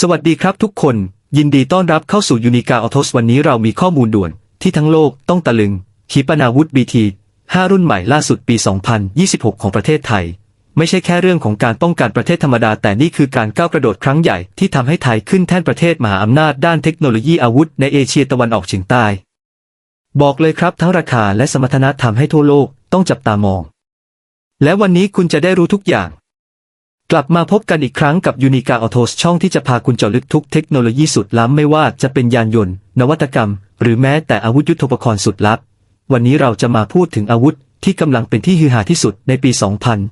สวัสดีครับทุกคน ยินดีต้อนรับเข้าสู่ยูนิกาออโตสวันนี้เรามีข้อมูลด่วน ที่ทั้งโลกต้องตะลึงขีปนาวุธ BT 5รุ่นใหม่ล่าสุดปี 2026 ของประเทศไทย ไม่ใช่แค่เรื่องของการป้องกันประเทศธรรมดา แต่นี่คือการก้าวกระโดดครั้งใหญ่ที่ทำให้ไทยขึ้นแท่นประเทศมหาอำนาจด้านเทคโนโลยีอาวุธในเอเชียตะวันออกเฉียงใต้ บอกเลยครับทั้งราคาและสมรรถนะทำให้ทั่วโลกต้องจับตามอง และวันนี้คุณจะได้รู้ทุกอย่าง กลับมาพบกันอีกครั้งกับยูนิกาออโตสช่องที่จะพาคุณเจาะลึกทุกเทคโนโลยีสุดล้ำไม่ว่าจะเป็นยานยนต์ นวัตกรรม หรือแม้แต่อาวุธยุทโธปกรณ์สุดลับ วันนี้เราจะมาพูดถึงอาวุธที่กำลังเป็นที่ฮือฮาที่สุดในปี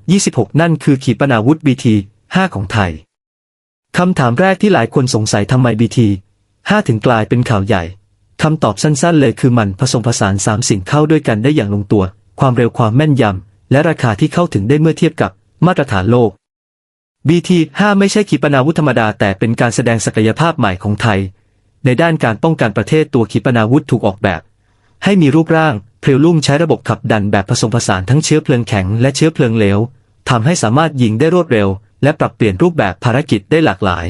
2026 นั่นคือขีปนาวุธ BT 5 ของไทย คำถามแรกที่หลายคนสงสัยทำไม BT 5 ถึงกลายเป็นข่าวใหญ่ คำตอบสั้นๆ เลยคือมันผสมผสานสามสิ่งเข้าด้วยกันได้อย่างลงตัว ความเร็วความแม่นยำและราคาที่เข้าถึงได้เมื่อเทียบกับมาตรฐานโลก BT 5 ไม่ใช่ขีปนาวุธธรรมดาแต่เป็นการแสดงศักยภาพใหม่ของไทย ในด้านการป้องกันประเทศตัวขีปนาวุธถูกออกแบบ ให้มีรูปร่างเพลียวลุ่มใช้ระบบขับดันแบบผสมผสานทั้งเชื้อเพลิงแข็งและเชื้อเพลิงเหลวทำให้สามารถยิงได้รวดเร็ว และปรับเปลี่ยนรูปแบบภารกิจได้หลากหลาย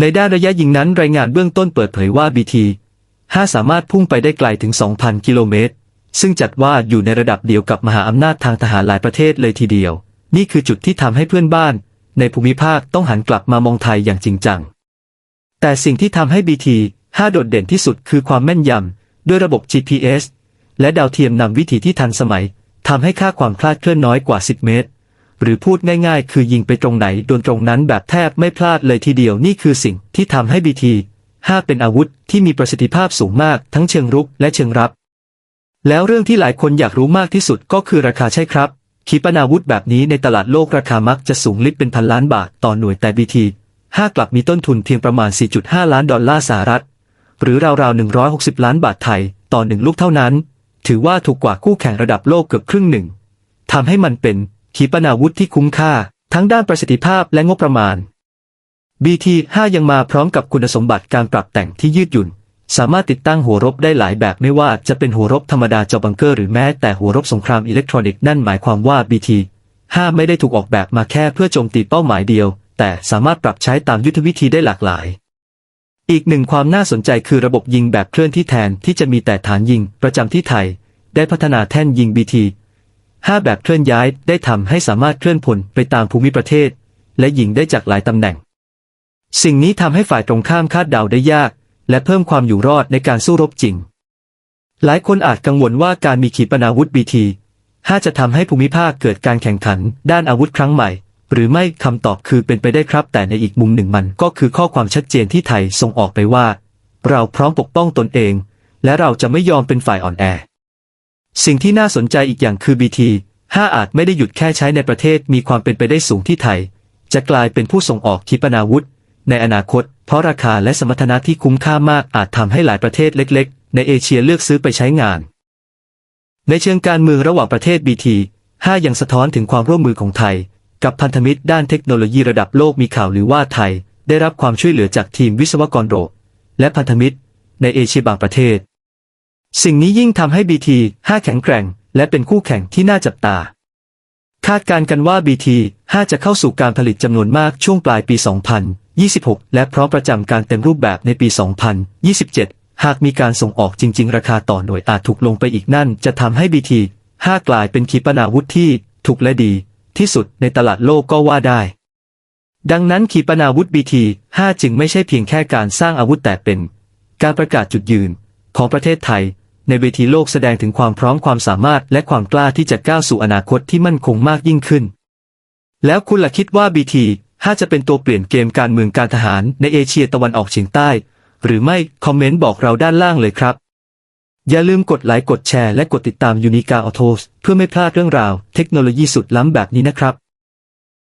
ในด้านระยะยิงนั้นรายงานเบื้องต้นเปิดเผยว่า BT 5 สามารถพุ่งไปได้ไกลถึง 2,000 กิโลเมตร ซึ่งจัดว่าอยู่ในระดับเดียวกับมหาอำนาจทางทหารหลายประเทศเลยทีเดียว นี่คือจุดที่ทำให้เพื่อนบ้าน ในภูมิภาคต้องหันกลับมามองไทยอย่างจริงจัง แต่สิ่งที่ทำให้ BT 5 โดดเด่นที่สุดคือความแม่นยำด้วยระบบ GPS และดาวเทียมนำวิธีที่ทันสมัยทำให้ค่าความคลาดเคลื่อนน้อยกว่า 10 เมตร หรือพูดง่ายๆ คือยิงไปตรงไหนโดนตรงนั้นแบบแทบไม่พลาดเลยทีเดียวนี่คือสิ่งที่ทำให้ BT 5 เป็นอาวุธที่มีประสิทธิภาพสูงมากทั้งเชิงรุกและเชิงรับ แล้วเรื่องที่หลายคนอยากรู้มากที่สุดก็คือราคาใช่ครับ ขีปนาวุธแบบนี้ในตลาดโลกราคามักจะสูงลิบเป็นพันล้านบาทต่อหน่วยแต่ BT 5กลับมีต้นทุนเพียงประมาณ 4.5 ล้านดอลลาร์สหรัฐ หรือราวๆ 160 ล้านบาทไทย ต่อหนึ่งลูกเท่านั้น ถือว่าถูกกว่าคู่แข่งระดับโลกเกือบครึ่งหนึ่งทำให้มันเป็นขีปนาวุธที่คุ้มค่า ทั้งด้านประสิทธิภาพและงบประมาณ BT 5 ยังมาพร้อมกับคุณสมบัติการปรับแต่งที่ยืดหยุ่น สามารถติดตั้งหัวรบได้หลายแบบไม่ว่าจะเป็นหัวรบธรรมดาจอบังเกอร์หรือแม้แต่หัวรบสงครามอิเล็กทรอนิกส์นั่นหมายความว่า BT 5ไม่ได้ถูกออกแบบมาแค่เพื่อโจมตีเป้าหมายเดียว แต่สามารถปรับใช้ตามยุทธวิธีได้หลากหลาย อีกหนึ่งความน่าสนใจคือระบบยิงแบบเคลื่อนที่แทนที่จะมีแต่ฐานยิงประจำที่ไทย ได้พัฒนาแท่นยิง BT 5แบบเคลื่อนย้ายได้ทำให้สามารถเคลื่อนพลไปตามภูมิประเทศ และยิงได้จากหลายตำแหน่ง สิ่งนี้ทำให้ฝ่ายตรงข้ามคาดเดาได้ยาก และเพิ่มความอยู่รอดในการสู้รบจริง หลายคนอาจกังวลว่าการมีขีปนาวุธ BT 5จะทำให้ภูมิภาคเกิดการแข่งขัน ด้านอาวุธครั้งใหม่ หรือไม่คำตอบคือเป็นไปได้ครับ แต่ในอีกมุมหนึ่งมันก็คือข้อความชัดเจนที่ไทยส่งออกไปว่า เราพร้อมปกป้องตนเอง และเราจะไม่ยอมเป็นฝ่ายอ่อนแอ สิ่งที่น่าสนใจอีกอย่างคือ BT 5อาจไม่ได้หยุดแค่ใช้ในประเทศมีความเป็นไปได้สูงที่ไทย จะกลายเป็นผู้ส่งออกขีปนาวุธ ในอนาคต เพราะราคาและสมรรถนะที่คุ้มค่ามากอาจทำให้หลายประเทศเล็ก ๆ ในเอเชียเลือกซื้อไปใช้งาน ในเชิงการเมืองระหว่างประเทศ BT 5ยังสะท้อนถึงความร่วมมือของไทย กับพันธมิตรด้านเทคโนโลยีระดับโลกมีข่าวหรือว่าไทย ได้รับความช่วยเหลือจากทีมวิศวกรโรและพันธมิตร ในเอเชียบางประเทศ สิ่งนี้ยิ่งทำให้ BT 5แข็งแกร่ง และเป็นคู่แข่งที่น่าจับตาคาดการณ์กันว่า BT 5จะเข้าสู่การผลิตจำนวนมากช่วงปลายปี 2026 และพร้อมประจำการเต็มรูปแบบในปี 2027 หากมีการส่งออกจริง ๆ ราคาต่อหน่วยอาจถูกลงไปอีกนั่น จะทำให้ BT 5 กลายเป็นขีปนาวุธที่ถูกและดี ที่สุดในตลาดโลกก็ว่าได้ ดังนั้นขีปนาวุธ BT 5 จึงไม่ใช่เพียงแค่การสร้างอาวุธแต่เป็น การประกาศจุดยืน ของประเทศไทย ในเวทีโลกแสดงถึงความพร้อมความสามารถและความกล้าที่จะก้าวสู่อนาคตที่มั่นคงมากยิ่งขึ้น แล้วคุณล่ะคิดว่า BT 5 จะเป็นตัวเปลี่ยนเกมการเมืองการทหารในเอเชียตะวันออกเฉียงใต้ หรือไม่คอมเมนต์บอกเราด้านล่างเลยครับ อย่าลืมกดไลค์กดแชร์และกดติดตามยูนิกาออโตสเพื่อไม่พลาดเรื่องราวเทคโนโลยีสุดล้ำแบบนี้นะครับ